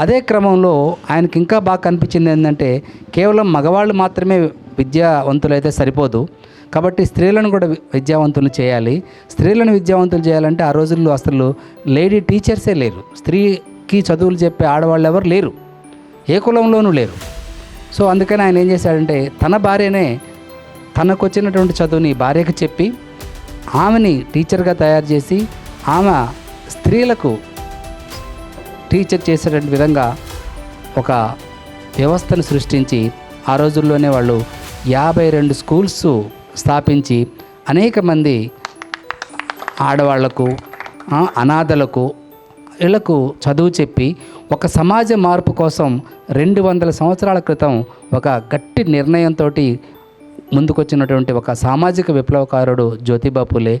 అదే క్రమంలో ఆయనకి ఇంకా బాగా కనిపించింది ఏంటంటే కేవలం మగవాళ్ళు మాత్రమే విద్యావంతులైతే సరిపోదు. కాబట్టి స్త్రీలను కూడా విద్యావంతులు చేయాలి. స్త్రీలను విద్యావంతులు చేయాలంటే ఆ రోజుల్లో అసలు లేడీ టీచర్సే లేరు. స్త్రీకి చదువులు చెప్పే ఆడవాళ్ళు ఎవరు లేరు. ఏ కులంలోనూ లేరు. సో అందుకని ఆయన ఏం చేశాడంటే తన భార్యనే తనకు వచ్చినటువంటి చదువుని భార్యకు చెప్పి ఆమెని టీచర్గా తయారు చేసి ఆమె స్త్రీలకు టీచర్ చేసేటువంటి విధంగా ఒక వ్యవస్థను సృష్టించి ఆ రోజుల్లోనే వాళ్ళు యాభై రెండు స్కూల్స్ స్థాపించి అనేక మంది ఆడవాళ్ళకు అనాథలకు వీళ్ళకు చదువు చెప్పి ఒక సమాజ మార్పు కోసం రెండు వందల సంవత్సరాల క్రితం ఒక గట్టి నిర్ణయంతో ముందుకొచ్చినటువంటి ఒక సామాజిక విప్లవకారుడు జ్యోతిబాపులే